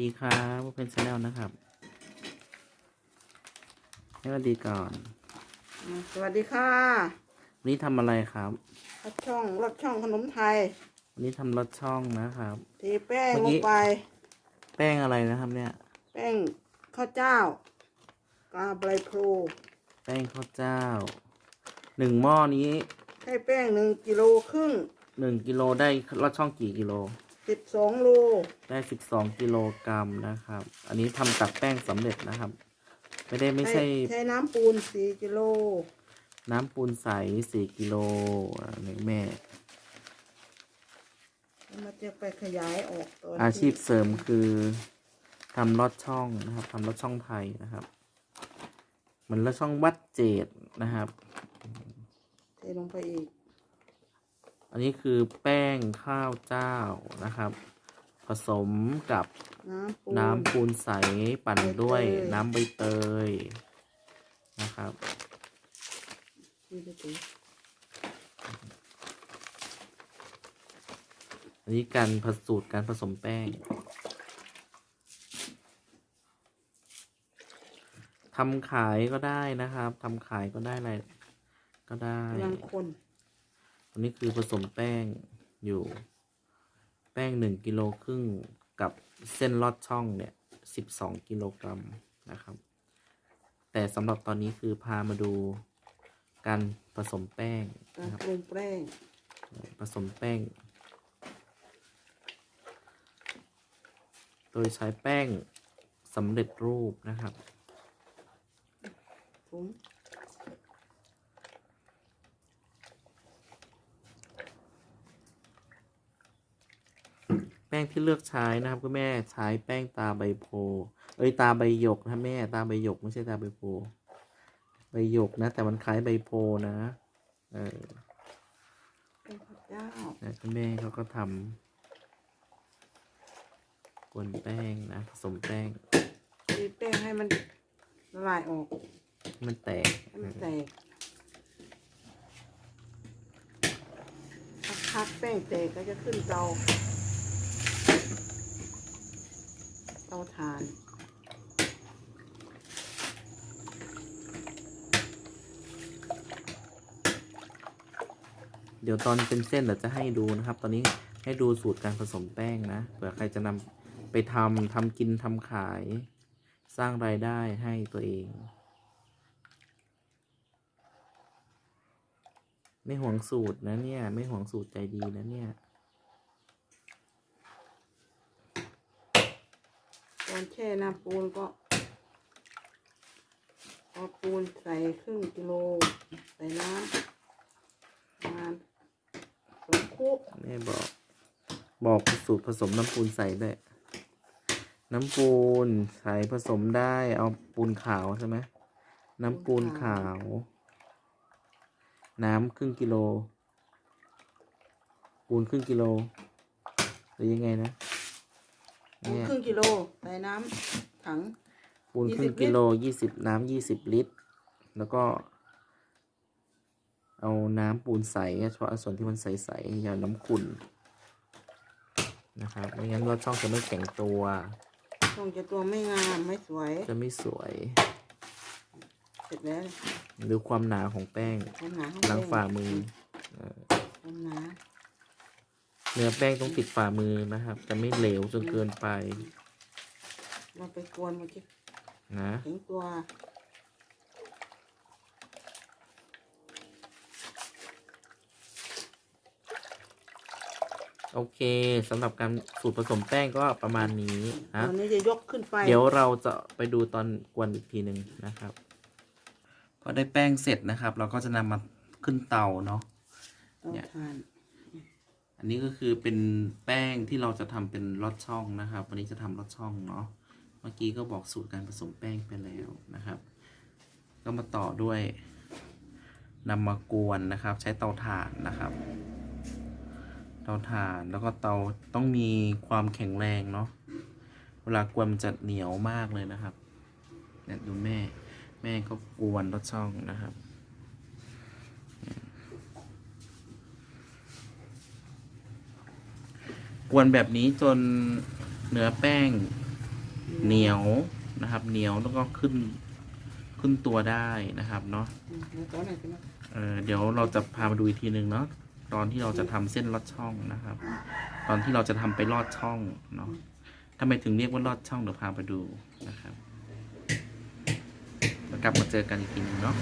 ดีครับเป็นชาแนลนะครับให้สวัสดีก่อนอ่าสวัสดีค่ะ วันนี้ทำอะไรครับรถช่องรถช่องขนมไทย วันนี้ทำรสช่องนะครับเทแป้งเมื่อลกี้งไป แป้งอะไรนะครับเนี่ย แป้งข้าวเจ้ากาไบรโพรแป้งข้าวเจ้า หนึ่งหม้อนี้ใช้แป้งหนึ่งกิโลครึ่งหนึ่งกิโลได้รสช่องกี่กิโล สิบสองโลได้สิบสองกิโลกรัมนะครับ อันนี้ทำจากแป้งสำเร็จนะครับ ไม่ได้ไม่ใช่ใช้น้ำปูนสี่กิโลน้ำปูนใสสี่กิโลอ่านี่แม่ แล้วมันจะไปขยายออกตอนอาชีพที่เสริมคือทำลอดช่องนะครับทำลอดช่องไทยนะครับเหมือนลอดช่องวัดเจดนะครับ เทลงไปอีกอั นนี้คือแป้งข้าวเจ้านะครับ ผสมกับน้ำปูนน้ำปูนใสปั่นด้วยใบเตยน้ำใบเตยนะครับนี่ไปสิอันนี้การผสูตรการผสมแป้งทำขายก็ได้นะครับทำขายก็ได้อะไรก็ได้กำลังคนอั นนี้คือผสมแป้งอยู่ แป้งหนึ่งกิโลครึ่งกับเส้นลอดช่องเนี่ยสิบสองกิโลกรัมนะครับ แต่สำหรับตอนนี้คือพามาดูการผสมแป้งการนะครับปรุงแป้ง ผสมแป้ง โดยใช้แป้งสำเร็จรูปนะครับ ถุง แป้งที่เลือกใช้นะครับคุณแม่ใช้แป้งตาใบโพธิ์เอ้ยตาใบหยกนะแม่ตาใบหยกไม่ใช่ตาใบโพธิ์ใบหยกนะ แต่มันคล้ายใบโพธิ์นะเออแป้งข้าวเจ้านะคุณแม่เขาก็ทำกวนแป้งนะผสมแป้งตีแป้งให้มันละลายออกให้มันแตกให้มันแตกสักพักแป้งแตกก็จะขึ้นเตา เตาถ่าน เดี๋ยวตอนเป็นเส้นเดี๋ยวจะให้ดูนะครับ ตอนนี้ให้ดูสูตรการผสมแป้งนะเผื่อใครจะนำไปทำทำกินทำขาย สร้างรายได้ให้ตัวเองไม่ห่วงสูตรนะเนี่ย ไม่ห่วงสูตรใจดีนะเนี่ย อนแช่น้ำปูนก็เอาปูนใส่ครึ่งกิโล ใส่น้ำประมาณสองคุกแม่บอก บอกสูตรผสมน้ำปูนใส่ด้วย น้ำปูนใส่ผสมได้ เอาปูนขาวใช่ไหมน้ำปูนขาว น้ำครึ่งกิโล ปูนครึ่งกิโลหรือยังไงนะ ปูนเนี่ยครึ่งกิโลใส่น้ำถัง ปูนครึ่ง20กิโลยี่สิบน้ำยี่สิบลิตร แล้วก็ เอาน้ำปูนใสเฉพาะส่วนที่มันใสๆอย่าน้ำขุ่นนะครับไม่งั้นรสช่องจะไม่แข็งตัวคงจะตัวไม่งามไม่สวย จะไม่สวย เสร็จแล้ว หรือความหนาของแป้งความหนาของหลังแป้งฝ่ามือความหนา เนื้อแป้งต้องติดฝ่ามือนะครับ จะไม่เหลวจนเกินไป เราไปกวนมันจะนะแข็งตัวโอเคสำหรับการสูตรผสมแป้งก็ประมาณนี้นะตอนนี้จะยกขึ้นไป เดี๋ยวเราจะไปดูตอนกวนอีกทีหนึ่งนะครับ พอได้แป้งเสร็จนะครับ เราก็จะนำมาขึ้นเตาเนาะเตาถ่าน อันนี้ก็คือเป็นแป้งที่เราจะทำเป็นลอดช่องนะครับ วันนี้จะทำลอดช่องเนาะ เมื่อกี้ก็บอกสูตรการผสมแป้งไปแล้วนะครับ ก็มาต่อด้วยนำมากวนนะครับ ใช้เตาถ่านนะครับ เตาถ่านแล้วก็เตาต้องมีความแข็งแรงเนาะ เวลากวนมันจะเหนียวมากเลยนะครับเนี่ยดูแม่ แม่ก็กวนลอดช่องนะครับ วนแบบนี้จนเนื้อแป้งเหนียวนะครับ เหนียวแล้วก็ขึ้นขึ้นตัวได้นะครับเนาะเออเดี๋ยวเราจะพามาดูอีกทีหนึ่งเนาะตอนที่เราจะทำเส้นลอดช่องนะครับ ตอนที่เราจะทำไปลอดช่องเนาะทำไมถึงเรียกว่าลอดช่องเดี๋ยวพาไปดูนะครับแล้วกลับมาเจอกันอีกทีหนึ่งเนาะ